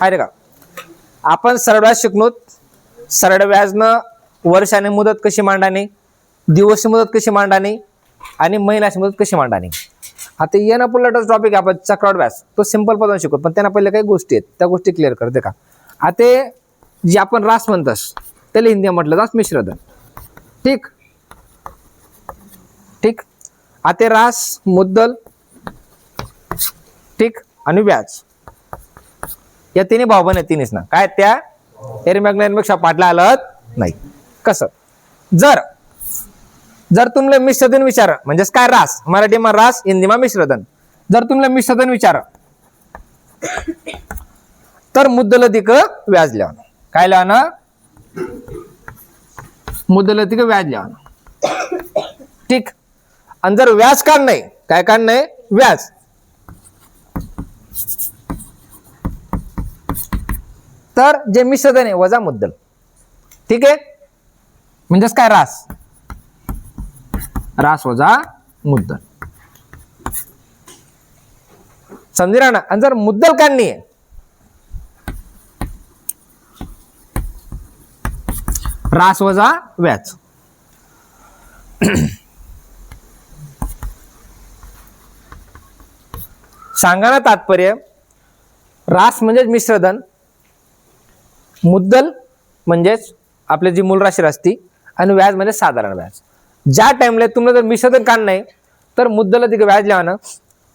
आहे का? आपण सरळ व्याज शिकलो सरळ व्याजनं वर्षाने मुदत कशी मांडानी? दिवस मुदत कशी मांडानी? आणि महिन्याची मुदत कशी मांडानी? आता येणं पुढला टॉपिक आपण चक्रवाढ व्याज तो सिंपल पद्धत शिकू पण त्यांना पहिले काही गोष्टी आहेत त्या गोष्टी क्लिअर करते का? आता जे आपण रास म्हणतस त्याला हिंदी म्हटलं जात मिश्रधन ठीक? ठीक? आता रास मुद्दल ठीक? आणि व्याज. या तिन्ही भावबन आहेत तिन्हीच ना. काय त्या? एरमॅग्नेपेक्षा पाठला आलत नाही. कसं? जर जर तुमला मिश्रधन विचार म्हणजेच काय रास? मराठीमा रास हिंदीमा मिश्रधन. जर तुमला मिश्रधन विचार तर मुद्दल अधिक व्याज लिहावं काय लिहावं मुद्दल अधिक व्याज लिहावं ठीक. आणि जर व्याज काढ नाही काय काढ नाही व्याज. तर जे मिश्रधन आहे वजा मुद्दल. ठीक आहे? म्हणजेच काय रास? रास वजा मुद्दल. समजी ना आणि जर मुद्दल काढणी आहे रास वजा व्याज. सांगा ना तात्पर्य. रास म्हणजेच मिश्रधन मुद्दल म्हणजेच आपली जी मूलराशी असती आणि व्याज म्हणजे साधारण व्याज. ज्या टाइमला तुम्हाला जर मिश्रधन काढणं नाही तर मुद्दल तिकडे व्याज लिहावं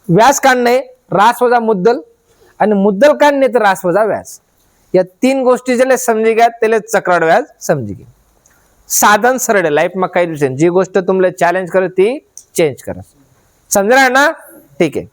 व्याज काढणे रास वजा मुद्दल आणि मुद्दल काढणे तर रास वजा व्याज. या तीन गोष्टी ज्याला समजी घ्या त्याला चक्राड व्याज समजी घ्या. साधन सरळ लाईफ मग काही दिवसांनी. जी गोष्ट तुम्हाला चॅलेंज करत ती चेंज करा. समजणार ना? ठीक आहे.